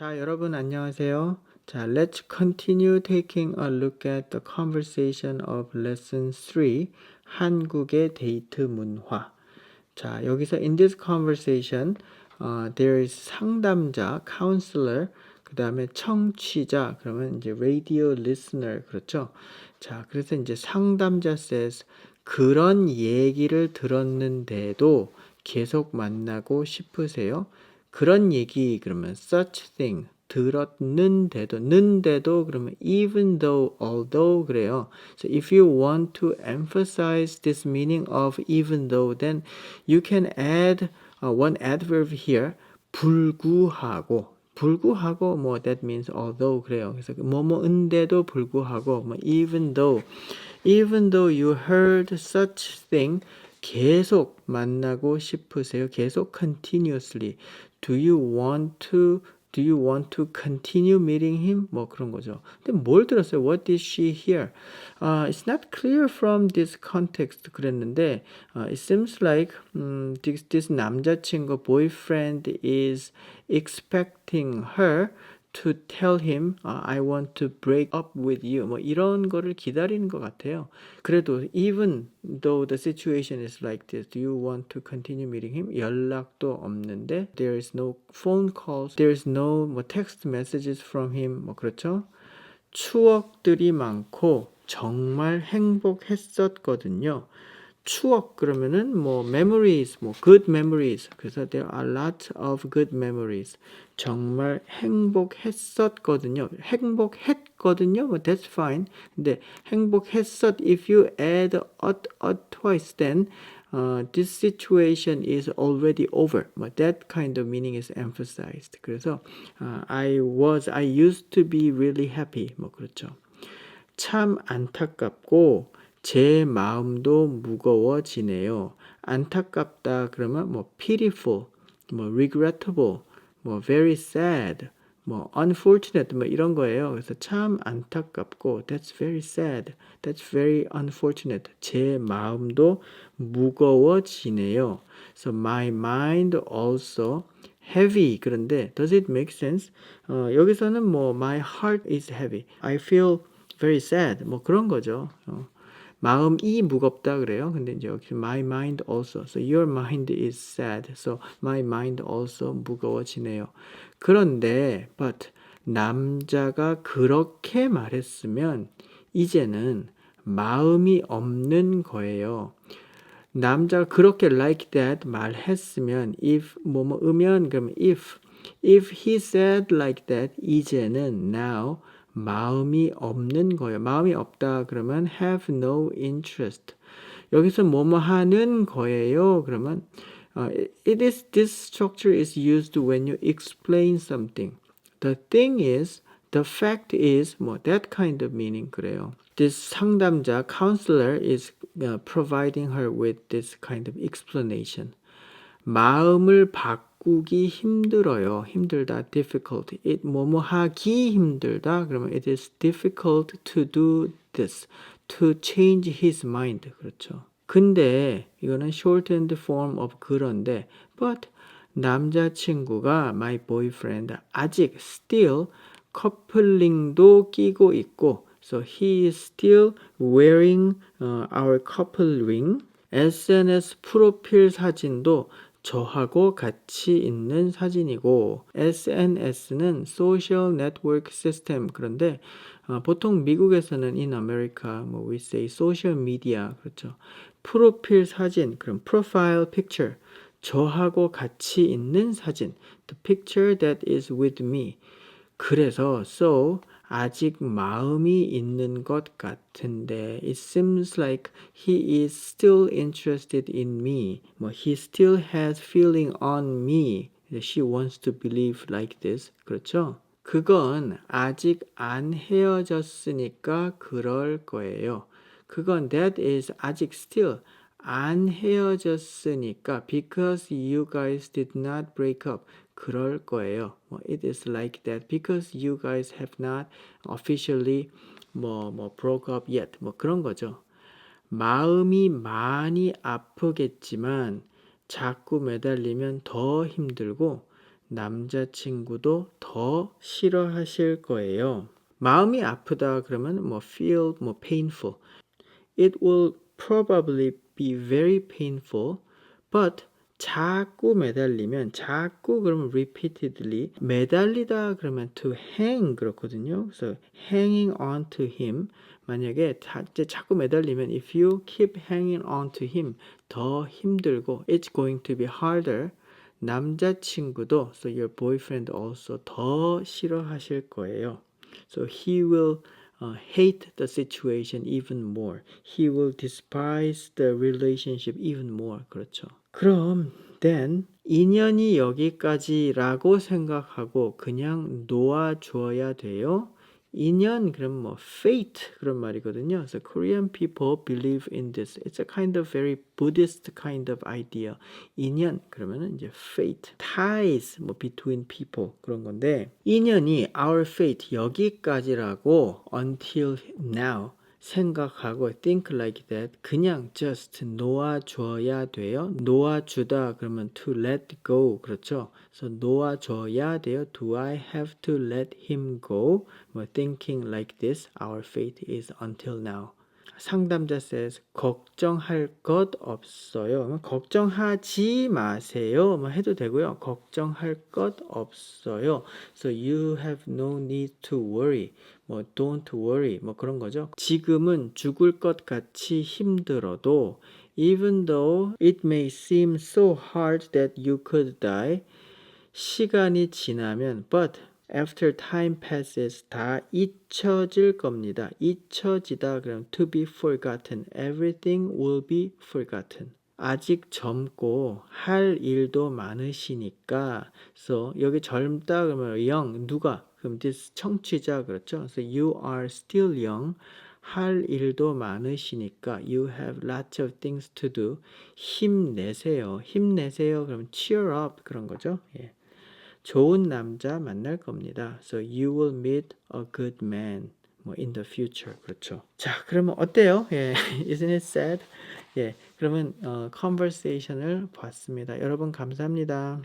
자, 여러분 안녕하세요. 자, let's continue taking a look at the conversation of lesson 3, 한국의 데이트 문화. 자, 여기서 in this conversation, uh, there is 상담자, counselor, 그 다음에 청취자, 그러면 이제 radio listener, 그렇죠? 자, 그래서 이제 상담자 says, 그런 얘기를 들었는데도 계속 만나고 싶으세요? 그런 얘기 그러면 such thing 들었는데도 는데도 그러면 even though although 그래요. So if you want to emphasize this meaning of even though then you can add uh, one adverb here 불구하고 불구하고 뭐 that means although 그래요. 그래서 뭐뭐인데도 불구하고 뭐 even though even though you heard such thing 계속 만나고 싶으세요? 계속 continuously. Do you want to Do you want to continue meeting him? 뭐 그런 거죠. 근데 뭘 들었어요? What did she hear? Uh, it's not clear from this context 그랬는데 uh, it seems like um, this, this 남자친구 boyfriend is expecting her to tell him uh, I want to break up with you 뭐 이런 거를 기다리는 것 같아요. 그래도 even though the situation is like this, do you want to continue meeting him? 연락도 없는데 there is no phone calls, there is no 뭐 text messages from him 뭐 그렇죠? 추억들이 많고 정말 행복했었거든요. 추억 그러면은 뭐 memories, 뭐 good memories. 그래서 there are lots of good memories. 정말 행복했었거든요. 행복했거든요. 뭐 that's fine. 근데 행복했었 if you add a, a twice then uh, this situation is already over. 뭐 that kind of meaning is emphasized. 그래서 uh, I was I used to be really happy. 뭐 그렇죠. 참 안타깝고 제 마음도 무거워지네요. 안타깝다 그러면 뭐 pitiful, 뭐 regrettable, 뭐 very sad, 뭐 unfortunate 뭐 이런 거예요. 그래서 참 안타깝고 that's very sad, that's very unfortunate. 제 마음도 무거워지네요. So my mind also heavy 그런데 does it make sense? 어, 여기서는 뭐 my heart is heavy. I feel very sad 뭐 그런 거죠. 어. 마음이 무겁다 그래요. 근데 이제 여기 my mind also. So your mind is sad. So my mind also 무거워지네요. 그런데 but 남자가 그렇게 말했으면 이제는 마음이 없는 거예요. 남자가 그렇게 like that 말했으면 if 뭐뭐 으면 그러면 if if he said like that 이제는 now 마음이 없는 거예요. 마음이 없다 그러면 have no interest. 여기서 뭐뭐 하는 거예요. 그러면 uh, it is this structure is used when you explain something. The thing is, the fact is 뭐 that kind of meaning 그래요. This 상담자 counselor is uh, providing her with this kind of explanation. 마음을 바꾸기 힘들어요. 힘들다. difficult. it 뭐뭐 하기 힘들다. 그러면 it is difficult to do this. to change his mind. 그렇죠. 근데 이거는 shortened form of 그런데 but 남자친구가 my boyfriend 아직 still 커플링도 끼고 있고 so he is still wearing uh, our couple ring SNS 프로필 사진도 저하고 같이 있는 사진이고 SNS는 Social Network System 그런데 어, 보통 미국에서는 in America 뭐 we say social media 그렇죠. 프로필 사진 그럼 profile picture 저하고 같이 있는 사진 the picture that is with me 그래서 so 아직 마음이 있는 것 같은데 it seems like he is still interested in me. 뭐 he still has feeling on me. She wants to believe like this. 그렇죠? 그건 아직 안 헤어졌으니까 그럴 거예요. 그건 that is 아직 still 안 헤어졌으니까 because you guys did not break up 그럴 거예요. 뭐 it is like that because you guys have not officially 뭐 뭐 broke up yet 뭐 그런 거죠. 마음이 많이 아프겠지만 자꾸 매달리면 더 힘들고 남자친구도 더 싫어하실 거예요. 마음이 아프다 그러면 뭐 feel 뭐 painful. It will probably be very painful, but 자꾸 매달리면 자꾸 그러면 repeatedly 매달리다 그러면 to hang 그렇거든요. 그래서 hanging on to him 만약에 자, 자꾸 매달리면 if you keep hanging on to him 더 힘들고 it's going to be harder 남자친구도 so your boyfriend also 더 싫어하실 거예요. So he will uh, hate the situation even more. He will despise the relationship even more. 그렇죠. 그럼 then 인연이 여기까지라고 생각하고 그냥 놓아줘야 돼요. 인연 그럼 뭐 fate 그런 말이거든요. 그래서 Korean people believe in this. It's a kind of very Buddhist kind of idea. 인연 그러면은 이제 fate, ties 뭐 between people 그런 건데 인연이 our fate 여기까지라고 until now 생각하고 think like that 그냥 just 놓아줘야 돼요. 놓아주다 그러면 to let go 그렇죠. 그래서 놓아줘야 돼요. Do I have to let him go? 뭐 thinking like this our fate is until now. 상담자 says 걱정할 것 없어요. 뭐 걱정하지 마세요. 뭐 해도 되고요. 걱정할 것 없어요. So you have no need to worry. 뭐 don't worry. 뭐 그런 거죠. 지금은 죽을 것 같이 힘들어도 even though it may seem so hard that you could die 시간이 지나면 but after time passes 다 잊혀질 겁니다. 잊혀지다 그럼 to be forgotten. Everything will be forgotten. 아직 젊고 할 일도 많으시니까 so 여기 젊다 그러면 young 누가 그럼 this 청취자 그렇죠. 그래서 you are still young 할 일도 많으시니까 you have lots of things to do 힘내세요. 힘내세요. 그럼 cheer up 그런 거죠. 예. 좋은 남자 만날 겁니다. So you will meet a good man. 뭐 in the future 그렇죠. 자, 그러면 어때요? 예, isn't it sad? 예, 그러면 어, conversation을 봤습니다. 여러분 감사합니다.